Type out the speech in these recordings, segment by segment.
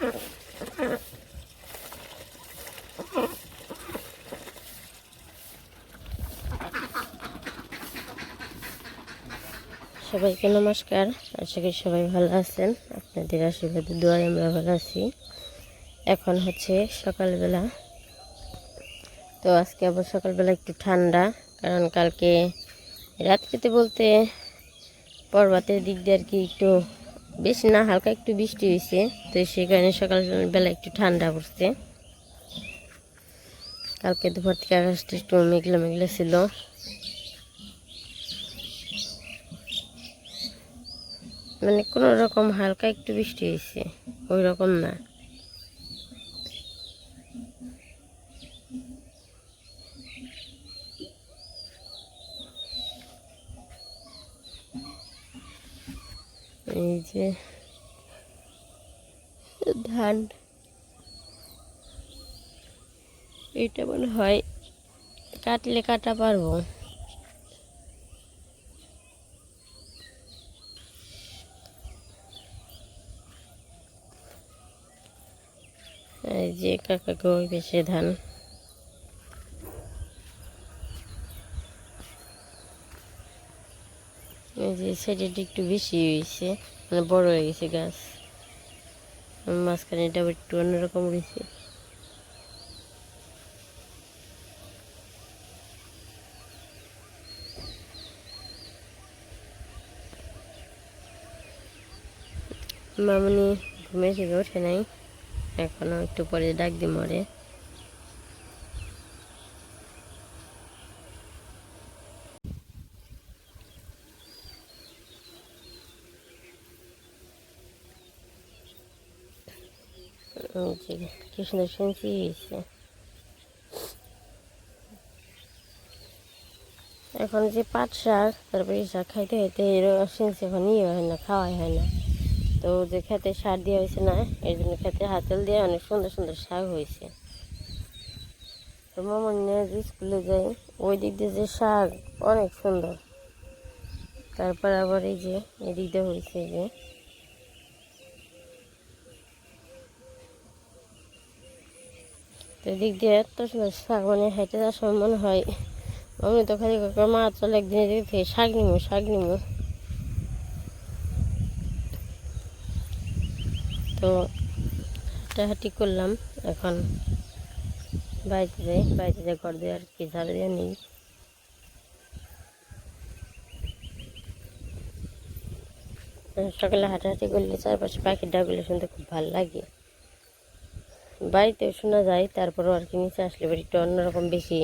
সবাইকে নমস্কার। আশা করি সবাই ভালো আছেন। আপনাদের আশীর্বাদ, দোয়ায় আমরা ভালো আছি। এখন হচ্ছে সকালবেলা। তো আজকে আবার সকালবেলা একটু ঠান্ডা, কারণ কালকে রাত্রিতে বলতে পর্বতের দিক দিয়ে আর কি একটু বেশি না, হালকা একটু বৃষ্টি হয়েছে তো সেখানে কারণে সকালবেলা একটু ঠান্ডা পড়ছে। কালকে দুপুর থেকে আকাশটা একটু মেঘলা মেঘলা ছিল। মানে কোনো রকম হালকা একটু বৃষ্টি হয়েছে ওই রকম না। এই যে ধান। এটা মনে হয় কাটলে কাটা পারব। এই যে কাকাকে ওই বেশি ধান। একটু বেশি হয়েছে মানে বড় হয়ে গেছে গাছ। মাঝখানে এটা একটু অন্যরকম রয়েছে মামনি ঘুমিয়ে থেকে ওঠে নাই। এখনও একটু পরে ডাক দি মরে। যে কি সুন্দর শুনছি হয়েছে এখন যে পাট শাক তারপরে শাক খাইতে খাইতে শুনছি এখন ইয়ে হয় না খাওয়াই হয় না তো যে খেতে সার দেওয়া হয়েছে না এই জন্য খেতে হাতেল দিয়ে অনেক সুন্দর সুন্দর শাক হয়েছে তো মামার নিয়ে যে স্কুলে যাই ওই দিক দিয়ে যে শাক অনেক সুন্দর তারপর আবার এই যে এদিক দিয়ে হয়েছে যে তো এদিক দিয়ে এত সুন্দর শাক মানে হেঁটে যাওয়ার সময় মনে হয়, আমি তো খালি মা চলে একদিন এদিক থেকে শাক নিবো শাক নিবো তো হাঁটাহাঁটি করলাম এখন। বাড়িতে যাই বাড়িতে যাই ঘর দিয়ে আর কি ঝাড়ু দিয়ে নিই। সকালে হাঁটাহাঁটি করলে চারপাশে পাখির ডাকগুলো শুনতে খুব ভালো লাগে। বাড়িতেও শোনা যায় তারপরও আর কি নিচে আসলে একটু অন্যরকম বেশি।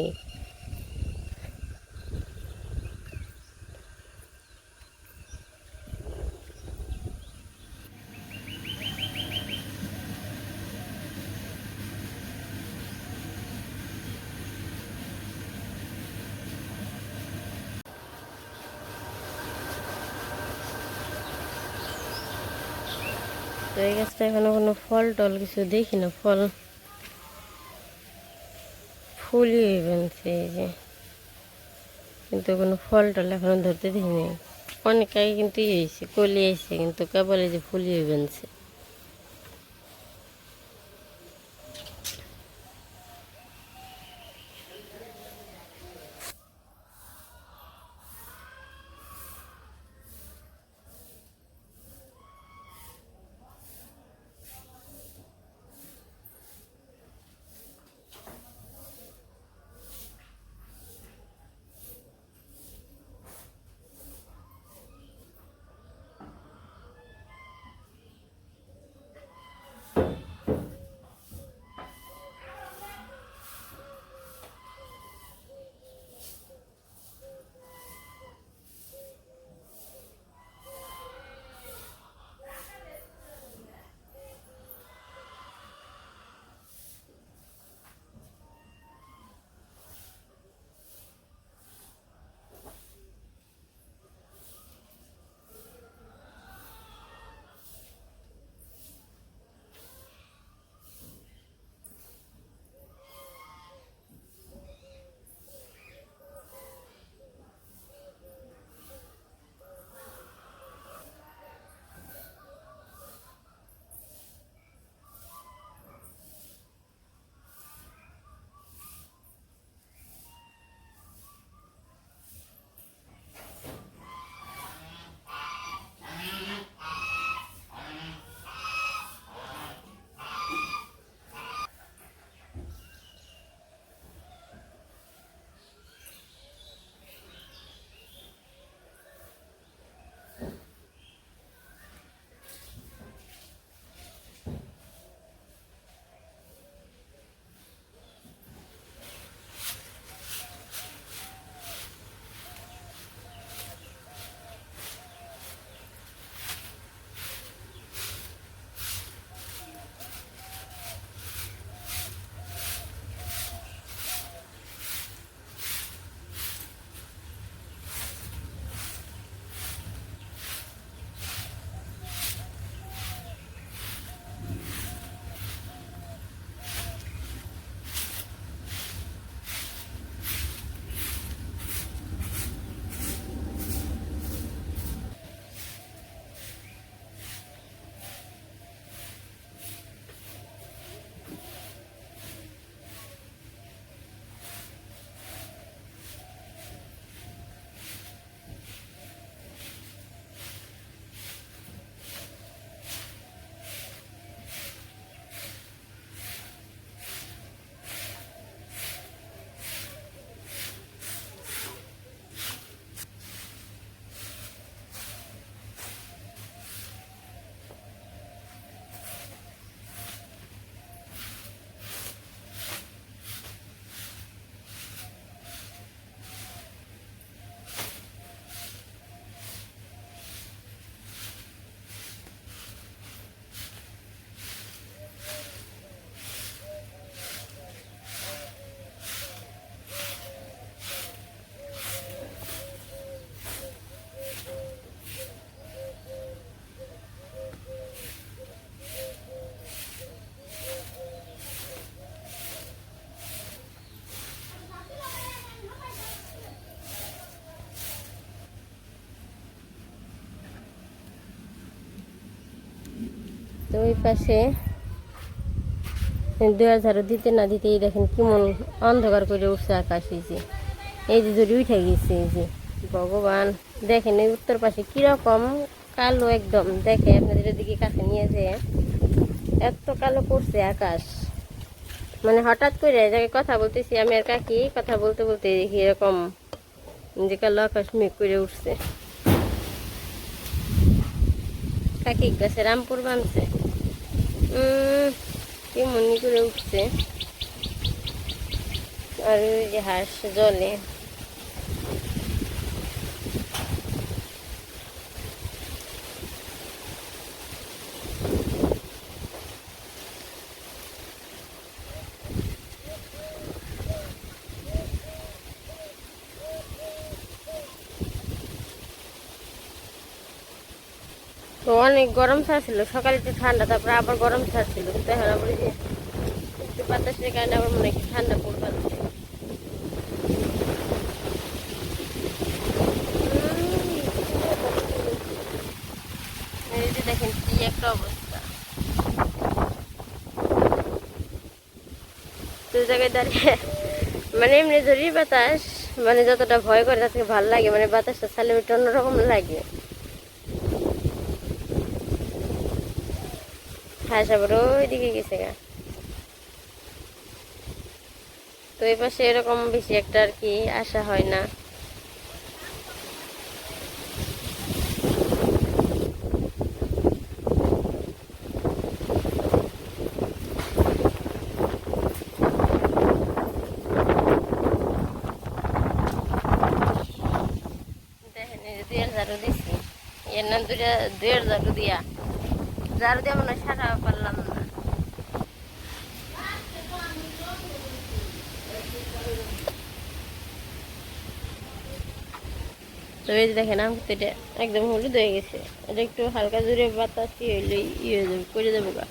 তো এই গাছটা এখনও কোনো ফল টল কিছু দেখি না, ফল ফুলই বানছে এই যে। কিন্তু কোনো ফল টল এখনও ধরতে দেখিনি। অনেক আগে কিন্তু ইয়ে হয়েছে, কলি আইসে কিন্তু কেবল এই যে ফুলই বেনছে ওই পাশে দুয়ার ঝাড়ু দিতে না দিতেই দেখেন কেমন অন্ধকার করে উঠছে আকাশ এই যে। এই যে জড়ি উঠে গেছে এই যে। ভগবান, দেখেন এই উত্তর পাশে কীরকম কালো একদম। দেখে আপনাদের দিকে কাছে নিয়ে যেয়ে। এত কালো করছে আকাশ। মানে হঠাৎ করে জায়গায় কথা বলতেছি, আমি আর কাকি কথা বলতে বলতে দেখি এরকম যে কালো আকাশ মেঘ করে উঠছে। কাকি গাছে রামপুর বানছে। কি মনে করে উঠছে? আর যে হাঁস জলে। তো অনেক গরম ছাড়ছিল, সকালে একটু ঠান্ডা, তারপরে আবার গরম ছাড়ছিল, কিন্তু এখন আবার যে একটু বাতাসের কারণে আবার মনে হয় একটু ঠান্ডা পড়বার দেখেন একটা অবস্থা। তো জায়গায় দাঁড়িয়ে মানে এমনি জরুরি বাতাস মানে যতটা ভয় করে তার থেকে ভালো লাগে মানে বাতাসটা ছাড়লে ওইটা অন্যরকম লাগে। হাঁস আবার ওইদিকে গেছে গা। তো এই পাশে এরকম বেশি একটা আর কি আশা হয় না। ঝাড়ু দিছি। এর নাম দুইটা দুইয়ের ঝাড়ু দিয়া। ঝাড়ু দিয়ে মনে সারা পারলাম না। এটা একদম হলুদ হয়ে গেছে। এটা একটু হালকা জোরে কি হইলে ই যাবে করে যাব গা।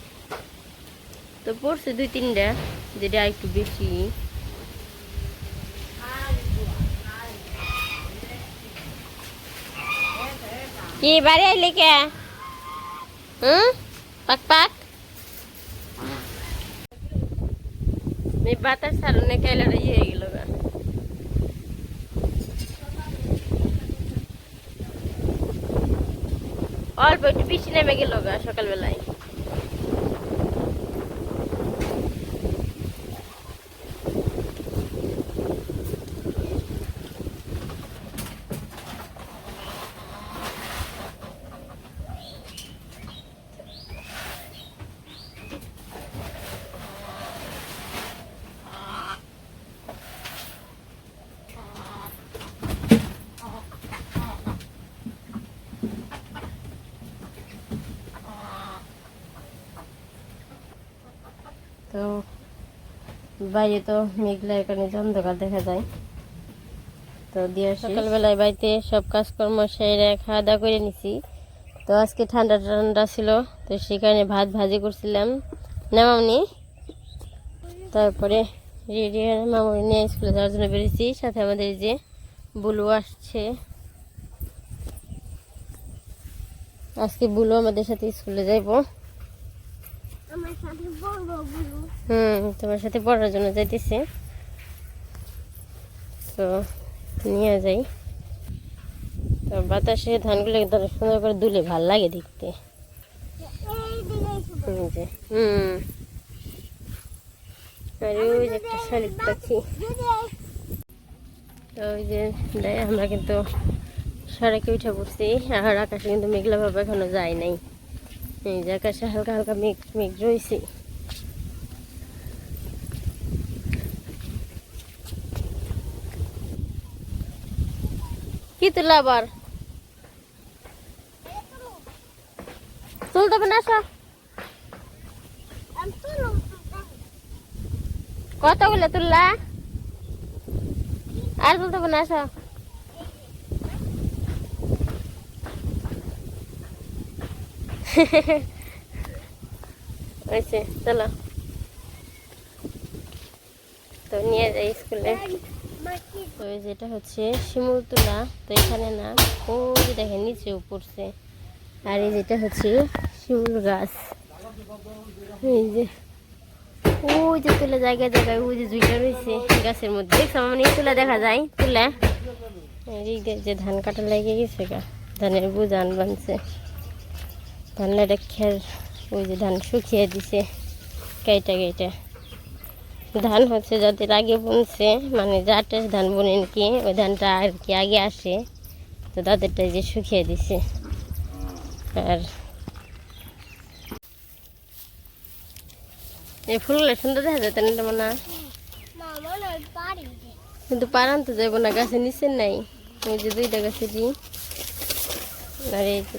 তো পড়ছে দুই তিনটা, যেটা একটু বেশি। কি, বাড়ি আইলে হুম পাক পাক এই বাতাস সারনে কেলে ইয়ে হয়ে গেল গা অল্প একটু বৃষ্টি নেমে গেল গা সকালবেলায় তো বাইরে তো মেঘলার কারণে যে অন্ধকার দেখা যায়। তো দিয়ে সকালবেলায় বাড়িতে সব কাজকর্ম সেরে খাওয়া দাওয়া করে নিছি। তো আজকে ঠান্ডা ঠান্ডা ছিল তো সেখানে ভাত ভাজি করছিলাম। না মামনি তারপরে রেডি হয়ে মামনি নিয়ে স্কুলে যাওয়ার জন্য বেরিয়েছি। সাথে আমাদের যে বুলু আসছে। আজকে বুলু আমাদের সাথে স্কুলে যাইবো। আমার সাথে বলব বলব হুম, তোমার সাথে পড়ার জন্য যাইতেছে। তো নিয়ে যাই। তো বাতাসে ধানগুলো একদম সুন্দর করে দুলে ভালো লাগে দেখতে। হুম আর ওই যে একটা তো ওই যে আমরা কিন্তু সড়কে উঠে পড়ছি, আর আকাশে কিন্তু মেঘলা ভাবে এখনও যায় নাই। এই যে আকাশে হালকা হালকা মেঘ মেঘ রয়েছে। কি তুলা আবার। তুলতে হবে না আসো কতগুলো তুললা? আর তুলতে হবে না আসো। হয়েছে, চলো। তো নিয়ে যাই স্কুলে। তো যেটা হচ্ছে শিমুল তোলা, তো এখানে না ওই দেখেন নিচেও পড়ছে আর এই যেটা হচ্ছে শিমুল গাছ। এই যে, ওই যে তুলে জায়গায় জায়গায় ওই যে জুইটা রয়েছে গাছের মধ্যে। দেখছ মানে তুলে দেখা যায়? তুলে? এই যে- ধান কাটা লেগে গেছে গা, ধানের বুঝান বানছে। ধানের খের, ওই যে ধান শুকিয়ে দিছে কেটে কেটে ধান হচ্ছে যাদের আগে বুনছে মানে যাতে ধান বুনেন কি, ওই ধানটা আর কি আগে আসে, তো তাদেরটা যে শুকিয়ে দিছে। আর এই ফুলগুলো সুন্দর দেখা যায় না মনে কিন্তু পারান তো যাব না, গাছে নিচে নাই, ওই যে দুইটা গাছে দিই। আর এই যে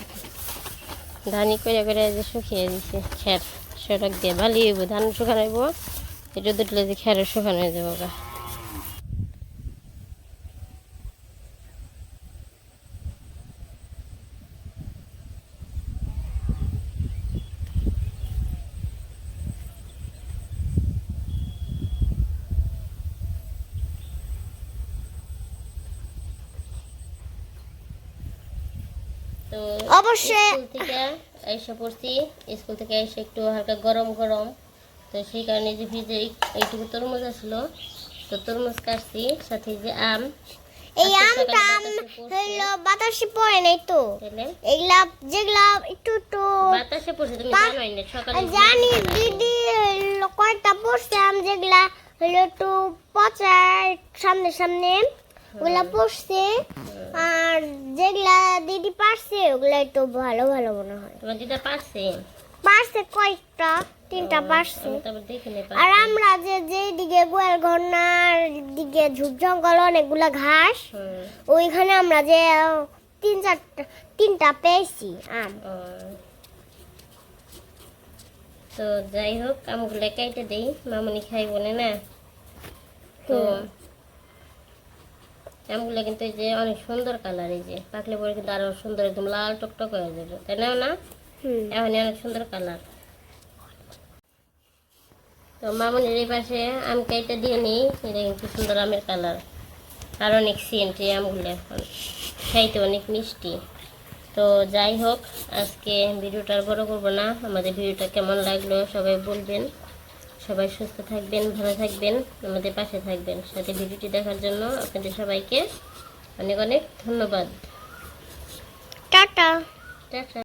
ধানি করে করে যে শুকিয়ে দিছে, খের, সড়ক দিয়ে ভালো হইব, ধান শুকানো হইব। এটা দুটলে যে খের শুকানো হয়ে যাব গা। তো অবশ্যই। স্কুল থেকে এসে পড়ছি। স্কুল থেকে এসে একটু হালকা গরম গরম তো সেই কারণে যে ভিজে এইটুকু তরমুজ আসলো তো তরমুজ কাটছি সাথে যে আম। এই আমটা আম পড়ছে। বাতাসে পড়ে নাই তো। এগুলা যেগুলা একটু একটু বাতাসে পড়ছে তুমি জানোই না সকালে জানি দিদি কয়টা পড়ছে আম যেগুলা? হইল একটু পচা সামনে সামনে। ওগুলা পড়ছে আর যেগুলা দিদি পারছে ওগুলা একটু ভালো ভালো মনে হয়। তোমার দিদা পারছে? পারছে কয়েকটা তিনটা পারছে আর আমরা যে যেদিকে গোয়াল দিকে ঝুপ জঙ্গল অনেকগুলা ঘাস ওইখানে আমরা যে তিন চারটা তিনটা পেয়েছি আম। তো যাই হোক আমগুলো কেটে দেই মামনি খাই বলে না? তো আমগুলো কিন্তু এই যে অনেক সুন্দর কালার এই যে। পাকলে পরে কিন্তু আরও সুন্দর একদম লাল টকটক হয়ে যাবে। তাই না না। এখন অনেক সুন্দর কালার। তো মামনির এই পাশে আম কেটে দিয়ে নিই। এটা কিন্তু সুন্দর আমের কালার। আর অনেক এই আমগুলো খাইতে অনেক মিষ্টি। তো যাই হোক আজকে ভিডিওটা আর বড় করব না। আমাদের ভিডিওটা কেমন লাগল সবাই বলবেন। সবাই সুস্থ থাকবেন ভালো থাকবেন আমাদের পাশে থাকবেন। সাথে ভিডিওটি দেখার জন্য আপনাদের সবাইকে অনেক অনেক ধন্যবাদ। টাটা। টাটা।